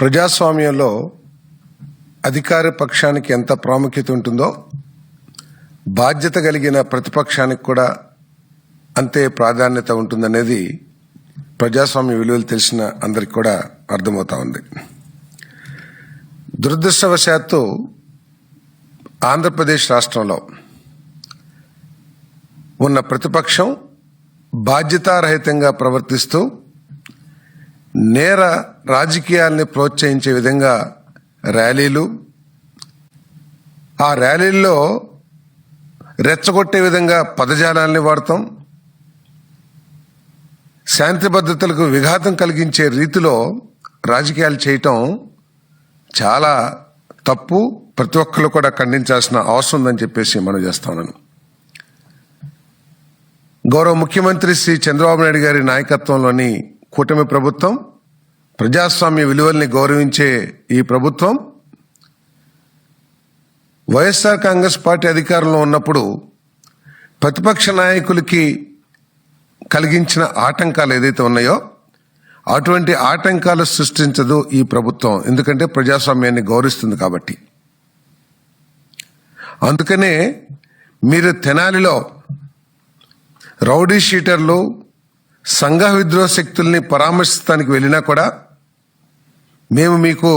ప్రజాస్వామ్యంలో అధికార పక్షానికి ఎంత ప్రాముఖ్యత ఉంటుందో బాధ్యత కలిగిన ప్రతిపక్షానికి కూడా అంతే ప్రాధాన్యత ఉంటుందనేది ప్రజాస్వామ్య విలువలు తెలిసిన అందరికి కూడా అర్థమవుతా ఉంది. దురదృష్టవశాత్తు ఆంధ్రప్రదేశ్ రాష్ట్రంలో ఉన్న ప్రతిపక్షం బాధ్యతారహితంగా ప్రవర్తిస్తూ నేర రాజకీయాల్ని ప్రోత్సహించే విధంగా ర్యాలీలు ఆ ర్యాలీల్లో రెచ్చగొట్టే విధంగా పదజాలాల్ని వాడతాం. శాంతి భద్రతలకు విఘాతం కలిగించే రీతిలో రాజకీయాలు చేయటం చాలా తప్పు. ప్రతి ఒక్కరు కూడా ఖండించాల్సిన అవసరం ఉందని చెప్పేసి మనం చేస్తా గౌరవ ముఖ్యమంత్రి శ్రీ చంద్రబాబు నాయుడు గారి నాయకత్వంలోని కూటమి ప్రభుత్వం ప్రజాస్వామ్య విలువల్ని గౌరవించే ఈ ప్రభుత్వం వైఎస్ఆర్ కాంగ్రెస్ పార్టీ అధికారంలో ఉన్నప్పుడు ప్రతిపక్ష నాయకులకి కలిగించిన ఆటంకాలు ఏదైతే ఉన్నాయో అటువంటి ఆటంకాలు సృష్టించదు ఈ ప్రభుత్వం. ఎందుకంటే ప్రజాస్వామ్యాన్ని గౌరవిస్తుంది కాబట్టి. అందుకనే మీరు తెనాలిలో రౌడీ షీటర్లు సంఘ విద్రోహ శక్తుల్ని పరామర్శిస్తానికి వెళ్ళినా కూడా మేము మీకు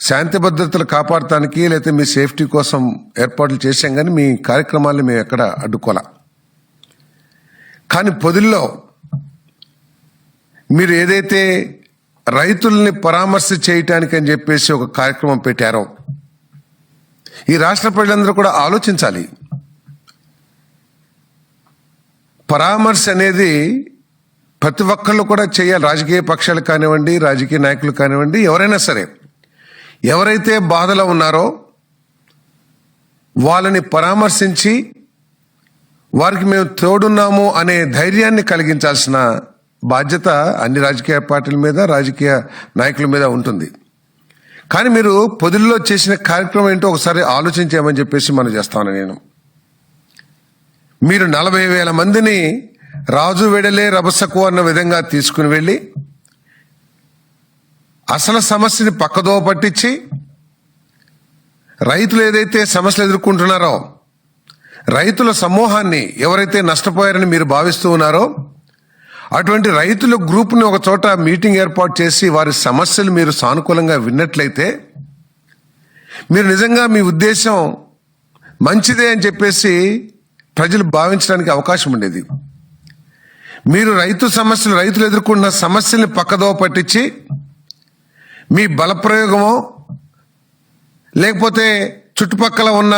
శాంతి భద్రతలు కాపాడటానికి లేకపోతే మీ సేఫ్టీ కోసం ఏర్పాట్లు చేశాం కానీ మీ కార్యక్రమాల్ని మేము ఎక్కడ అడ్డుకోలే. కానీ పొదిల్లో మీరు ఏదైతే రైతుల్ని పరామర్శ చేయటానికి అని చెప్పేసి ఒక కార్యక్రమం పెట్టారో ఈ రాష్ట్ర ప్రజలందరూ కూడా ఆలోచించాలి. పరామర్శ అనేది ప్రతి ఒక్కళ్ళు కూడా చేయాలి. రాజకీయ పక్షాలు కానివ్వండి రాజకీయ నాయకులు కానివ్వండి ఎవరైనా సరే ఎవరైతే బాధలో ఉన్నారో వాళ్ళని పరామర్శించి వారికి మేము తోడున్నాము అనే ధైర్యాన్ని కలిగించాల్సిన బాధ్యత అన్ని రాజకీయ పార్టీల మీద రాజకీయ నాయకుల మీద ఉంటుంది. కానీ మీరు పొదుల్లో చేసిన కార్యక్రమం ఏంటో ఒకసారి ఆలోచించామని చెప్పేసి మనం చేస్తాను నేను. మీరు నలభై వేల మందిని రాజు వెడలే రభసకు అన్న విధంగా తీసుకుని వెళ్ళి అసలు సమస్యని పక్కదో పట్టించి రైతులు ఏదైతే సమస్యలు ఎదుర్కొంటున్నారో రైతుల సమూహాన్ని ఎవరైతే నష్టపోయారని మీరు భావిస్తూ ఉన్నారో అటువంటి రైతుల గ్రూప్ని ఒక చోట మీటింగ్ ఏర్పాటు చేసి వారి సమస్యలు మీరు సానుకూలంగా విన్నట్లయితే మీరు నిజంగా మీ ఉద్దేశం మంచిదే అని చెప్పేసి ప్రజలు భావించడానికి అవకాశం ఉండేది. మీరు రైతు సమస్యలు రైతులు ఎదుర్కొన్న సమస్యల్ని పక్కదో పట్టించి మీ బలప్రయోగమో లేకపోతే చుట్టుపక్కల ఉన్న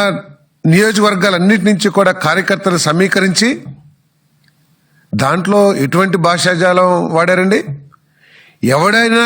నియోజకవర్గాలన్నిటి నుంచి కూడా కార్యకర్తలు సమీకరించి దాంట్లో ఎటువంటి భాషాజాలం వాడారండి? ఎవడైనా